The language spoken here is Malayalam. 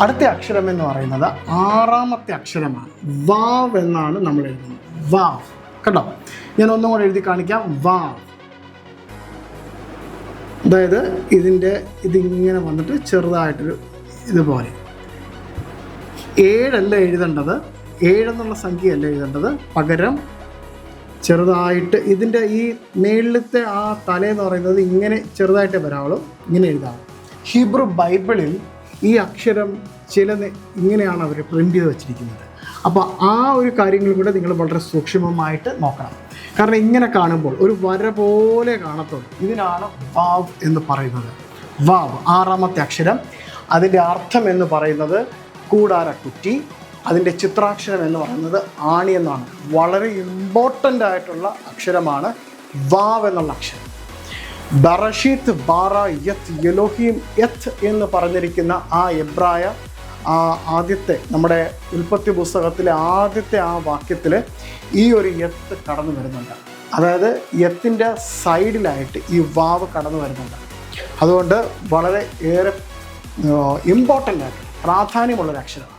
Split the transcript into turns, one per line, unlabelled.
അടുത്ത അക്ഷരം എന്ന് പറയുന്നത് ആറാമത്തെ അക്ഷരമാണ് വാവ് എന്നാണ് നമ്മൾ എഴുതുന്നത്. വാവ്. കേട്ടോ ഞാൻ ഒന്നും കൂടെ എഴുതി കാണിക്കാം. വാവ്. അതായത് ഇതിന്റെ ഇതിങ്ങനെ വന്നിട്ട് ചെറുതായിട്ടൊരു ഇതുപോലെ. ഏഴല്ല എഴുതേണ്ടത്. ഏഴെന്നുള്ള സംഖ്യയല്ല എഴുതേണ്ടത്. പകരം ചെറുതായിട്ട് ഇതിന്റെ ഈ മേളിലത്തെ ആ തലയെന്ന് പറയുന്നത് ഇങ്ങനെ ചെറുതായിട്ടേ വരാവുള്ളൂ. ഇങ്ങനെ എഴുതാം. ഹിബ്രു ബൈബിളിൽ ഈ അക്ഷരം ചില ഇങ്ങനെയാണ് അവർ പ്രിന്റ് ചെയ്ത് വെച്ചിരിക്കുന്നത്. അപ്പോൾ ആ ഒരു കാര്യങ്ങൾ കൂടെ നിങ്ങൾ വളരെ സൂക്ഷ്മമായിട്ട് നോക്കണം. കാരണം ഇങ്ങനെ കാണുമ്പോൾ ഒരു വര പോലെ കാണത്തുള്ളൂ. ഇതിനാണ് വാവ് എന്ന് പറയുന്നത്. വാവ് ആറാമത്തെ അക്ഷരം. അതിന്റെ അർത്ഥം എന്ന് പറയുന്നത് കൂടാരക്കുറ്റി അതിന്റെ ചിത്രാക്ഷരം എന്ന് പറയുന്നത് ആണി എന്നാണ്. വളരെ ഇമ്പോർട്ടന്റ് ആയിട്ടുള്ള അക്ഷരമാണ് വാവ് എന്നുള്ള അക്ഷരം. ബറഷീത്ത് ബാറ യത്ത് യലോഹീം യത്ത് എന്ന് പറഞ്ഞിരിക്കുന്ന ആ എബ്രായ ആ ആദ്യത്തെ നമ്മുടെ ഉൽപ്പത്തി പുസ്തകത്തിലെ ആദ്യത്തെ ആ വാക്യത്തിൽ ഈ ഒരു യത്ത് കടന്നു വരുന്നുണ്ട്. അതായത് യത്തിന്റെ സൈഡിലായിട്ട് ഈ വാവ് കടന്നു വരുന്നുണ്ട്. അതുകൊണ്ട് വളരെ ഏറെ ഇമ്പോർട്ടന്റ് ആയിട്ട് പ്രാധാന്യമുള്ളൊരു അക്ഷരമാണ്